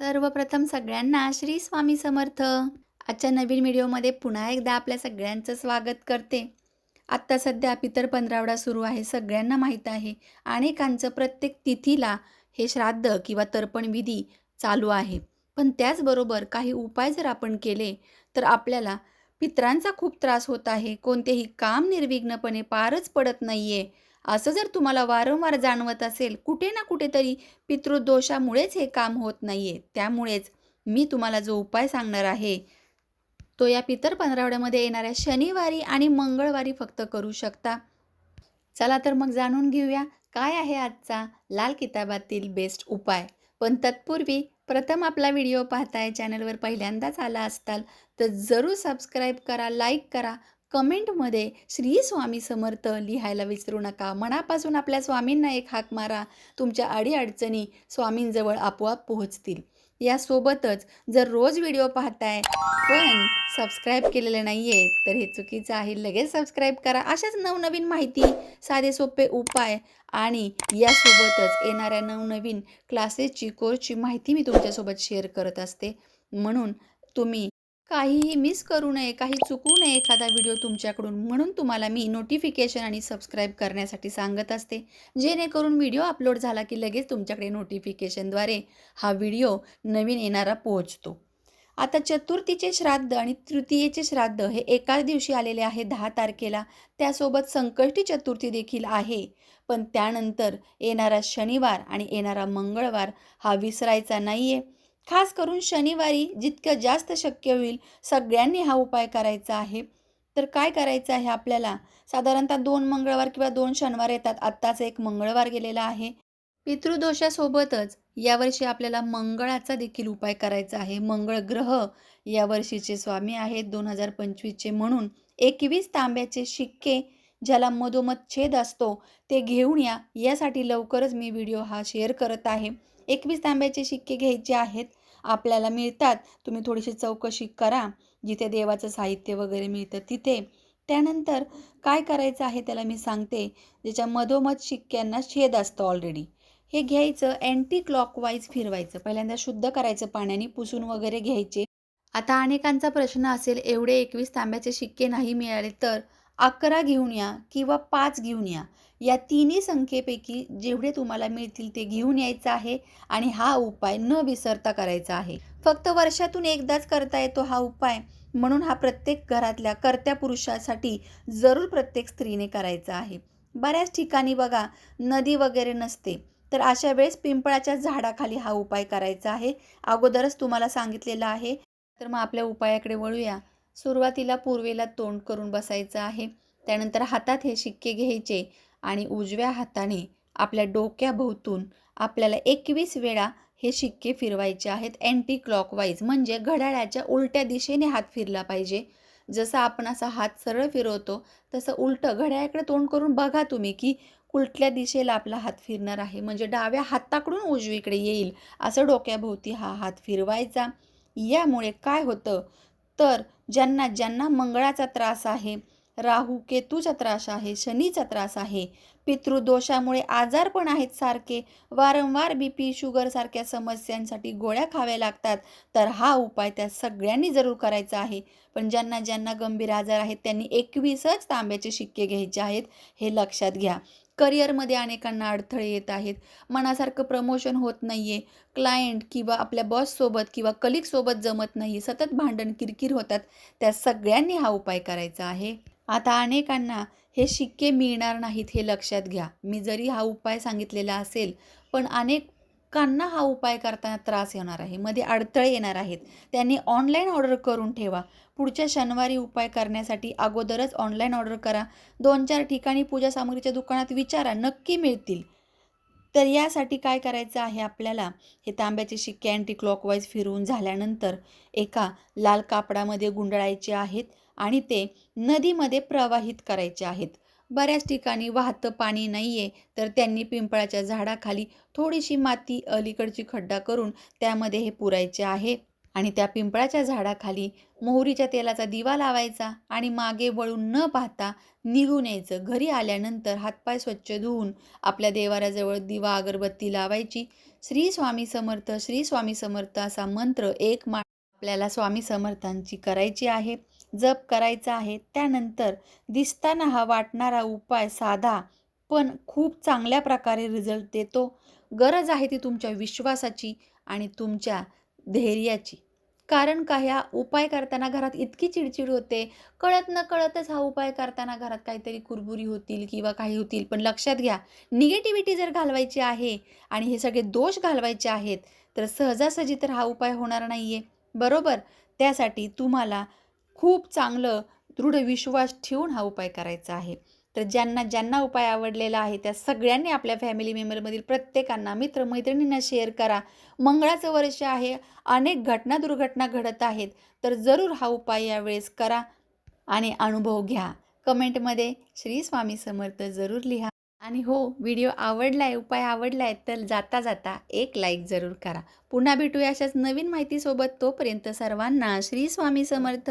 सर्वप्रथम सगळ्यांना श्री स्वामी समर्थ. आजच्या नवीन व्हिडिओमध्ये पुन्हा एकदा आपल्या सगळ्यांचं स्वागत करते. आत्ता सध्या पितर पंधरावडा सुरू आहे सगळ्यांना माहीत आहे. अनेकांचं प्रत्येक तिथीला हे श्राद्ध किंवा तर्पण विधी चालू आहे. पण त्याचबरोबर काही उपाय जर आपण केले तर आपल्याला पित्रांचा खूप त्रास होत आहे. कोणतेही काम निर्विघ्नपणे पारच पडत नाही आहे असं जर तुम्हाला वारंवार जाणवत असेल कुठे ना कुठेतरी पितृदोषामुळेच हे काम होत नाही आहे त्यामुळेच मी तुम्हाला जो उपाय सांगणार आहे तो या पितर पंधरावड्यामध्ये येणाऱ्या शनिवारी आणि मंगळवारी फक्त करू शकता. चला तर मग जाणून घेऊया काय आहे आजचा लाल किताबातील बेस्ट उपाय? पण तत्पूर्वी प्रथम आपला व्हिडिओ पाहताय चॅनलवर पहिल्यांदाच आला असताल तर जरूर सबस्क्राईब करा लाईक करा कमेंटमध्ये श्री स्वामी समर्थ लिहायला विसरू नका. मनापासून आपल्या स्वामींना एक हाक मारा. तुमच्या अडीअडचणी स्वामींजवळ आपोआप पोहोचतील. यासोबतच जर रोज व्हिडिओ पाहताय पण सबस्क्राईब केलेलं नाही आहे तर हे चुकीचं आहे. लगेच सबस्क्राईब करा. अशाच नवनवीन माहिती साधे सोपे उपाय आणि यासोबतच येणाऱ्या नवनवीन क्लासेसची कोर्सची माहिती मी तुमच्यासोबत शेअर करत असते. म्हणून तुम्ही काहीही मिस करू नये काही चुकू नये एखादा व्हिडिओ तुमच्याकडून म्हणून तुम्हाला मी नोटिफिकेशन आणि सबस्क्राईब करण्यासाठी सांगत असते. जेणेकरून व्हिडिओ अपलोड झाला की लगेच तुमच्याकडे नोटिफिकेशनद्वारे हा व्हिडिओ नवीन येणारा पोहोचतो. आता चतुर्थीचे श्राद्ध आणि तृतीयेचे श्राद्ध हे एकाच दिवशी आलेले आहे दहा तारखेला. त्यासोबत संकष्टी चतुर्थी देखील आहे. पण त्यानंतर येणारा शनिवार आणि येणारा मंगळवार हा विसरायचा नाही आहे खास करून शनिवारी जितकं जास्त शक्य होईल सगळ्यांनी हा उपाय करायचा आहे. तर काय करायचं आहे आपल्याला? साधारणतः दोन मंगळवार किंवा दोन शनिवार येतात. आत्ताच एक मंगळवार गेलेला आहे. पितृदोषासोबतच यावर्षी आपल्याला मंगळाचा देखील उपाय करायचा आहे. मंगळ ग्रह यावर्षीचे स्वामी आहेत दोन हजार पंचवीसचे म्हणून. एकवीस तांब्याचे शिक्के ज्याला मधोमध छेद असतो ते घेऊन या. यासाठी लवकरच मी व्हिडिओ हा शेअर करत आहे. एकवीस तांब्याचे शिक्के घ्यायचे आहेत. आपल्याला मिळतात. तुम्ही थोडीशी चौकशी करा. जिथे देवाचं साहित्य वगैरे मिळतं तिथे. त्यानंतर काय करायचं आहे त्याला मी सांगते. ज्याच्या मधोमध शिक्क्यांना छेद असतं ऑलरेडी हे घ्यायचं अँटी क्लॉकवाईज फिरवायचं. पहिल्यांदा शुद्ध करायचं पाण्याने पुसून वगैरे घ्यायचे. आता अनेकांचा प्रश्न असेल एवढे एकवीस तांब्याचे शिक्के नाही मिळाले तर? अकरा घेऊन या किंवा पाच घेऊन या या तिन्ही संख्येपैकी जेवढे तुम्हाला मिळतील ते घेऊन यायचं आहे आणि हा उपाय न विसरता करायचा आहे. फक्त वर्षातून एकदाच करता येतो हा उपाय. म्हणून हा प्रत्येक घरातल्या कर्त्या पुरुषासाठी जरूर प्रत्येक स्त्रीने करायचा आहे. बऱ्याच ठिकाणी बघा नदी वगैरे नसते तर अशा वेळेस पिंपळाच्या झाडाखाली हा उपाय करायचा आहे. अगोदरच तुम्हाला सांगितलेलं आहे. तर मग आपल्या उपायाकडे वळूया. सुरुवातीला पूर्वेला तोंड करून बसायचं आहे. त्यानंतर हातात हे शिक्के घ्यायचे आणि उजव्या हाताने आपल्या डोक्याभोवतून आपल्याला एकवीस वेळा हे शिक्के फिरवायचे आहेत. अँटी क्लॉकवाईज म्हणजे घड्याळाच्या उलट्या दिशेने हात फिरला पाहिजे. जसं आपण असा हात सरळ फिरवतो तसं उलटं घड्याळाकडे तोंड करून बघा तुम्ही की उलटल्या दिशेला आपला हात फिरणार आहे. म्हणजे डाव्या हाताकडून उजवीकडे येईल असं डोक्याभोवती हा हात फिरवायचा. यामुळे काय होतं? तर ज्यांना ज्यांना मंगळाचा त्रास आहे राहू केतूचा त्रास आहे शनीचा त्रास आहे पितृदोषामुळे आजार पण आहेत सारखे वारंवार बी पी शुगरसारख्या समस्यांसाठी गोळ्या खाव्या लागतात तर हा उपाय त्या सगळ्यांनी जरूर करायचा आहे. पण ज्यांना ज्यांना गंभीर आजार आहेत त्यांनी एकवीसच तांब्याचे शिक्के घ्यायचे आहेत हे लक्षात घ्या. करिअरमध्ये अनेकांना अडथळे येत आहेत. मनासारखं प्रमोशन होत नाही आहे क्लायंट किंवा आपल्या बॉससोबत किंवा कलिकसोबत जमत नाही सतत भांडण किरकिर होतात. त्या सगळ्यांनी हा उपाय करायचा आहे. आता अनेकांना हे शिक्के मिळणार नाहीत हे लक्षात घ्या. मी जरी हा उपाय सांगितलेला असेल पण अनेक लोकांना हा उपाय करताना त्रास येणार आहे. मध्ये अडथळे येणार आहेत. त्यांनी ऑनलाईन ऑर्डर करून ठेवा. पुढच्या शनिवारी उपाय करण्यासाठी अगोदरच ऑनलाईन ऑर्डर करा. दोन चार ठिकाणी पूजा सामग्रीच्या दुकानात विचारा. नक्की मिळतील. तर यासाठी काय करायचं आहे आपल्याला? हे तांब्याचे शिक्के अँटी क्लॉकवाईज फिरवून झाल्यानंतर एका लाल कापडामध्ये गुंडळायचे आहेत आणि ते नदीमध्ये प्रवाहित करायचे आहेत. बऱ्याच ठिकाणी वाहतं पाणी नाही आहे तर त्यांनी पिंपळाच्या झाडाखाली थोडीशी माती अलीकडची खड्डा करून त्यामध्ये हे पुरायचे आहे. आणि त्या पिंपळाच्या झाडाखाली मोहरीच्या तेलाचा दिवा लावायचा आणि मागे वळून न पाहता निघून यायचं. घरी आल्यानंतर हातपाय स्वच्छ धुवून आपल्या देवाऱ्याजवळ दिवा अगरबत्ती लावायची. श्री स्वामी समर्थ श्री स्वामी समर्थ असा मंत्र एक मा आपल्याला स्वामी समर्थांची करायची आहे. जप करायचा आहे. त्यानंतर दिसताना हा वाटणारा उपाय साधा पण खूप चांगल्या प्रकारे रिझल्ट देतो. गरज आहे ती तुमच्या विश्वासाची आणि तुमच्या धैर्याची. कारण का ह्या उपाय करताना घरात इतकी चिडचिड होते. कळत न कळतच हा उपाय करताना घरात काहीतरी कुरबुरी होतील किंवा काही होतील. पण लक्षात घ्या निगेटिव्हिटी जर घालवायची आहे आणि हे सगळे दोष घालवायचे आहेत तर सहजासहजी तर हा उपाय होणार नाही आहे बरोबर? त्यासाठी तुम्हाला खूप चांगलं दृढ विश्वास ठेवून हा उपाय करायचा आहे. तर ज्यांना ज्यांना उपाय आवडलेला आहे त्या सगळ्यांनी आपल्या फॅमिली मेंबरमधील प्रत्येकांना मित्रमैत्रिणींना शेअर करा. मंगळाचं वर्ष आहे अनेक घटना दुर्घटना घडत आहेत तर जरूर हा उपाय यावेळेस करा आणि अनुभव घ्या. कमेंटमध्ये श्री स्वामी समर्थ जरूर लिहा. आणि हो व्हिडिओ आवडला आहे उपाय आवडला आहे तर जाता जाता एक लाईक जरूर करा. पुन्हा भेटूया अशाच नवीन माहितीसोबत. तोपर्यंत सर्वांना श्री स्वामी समर्थ.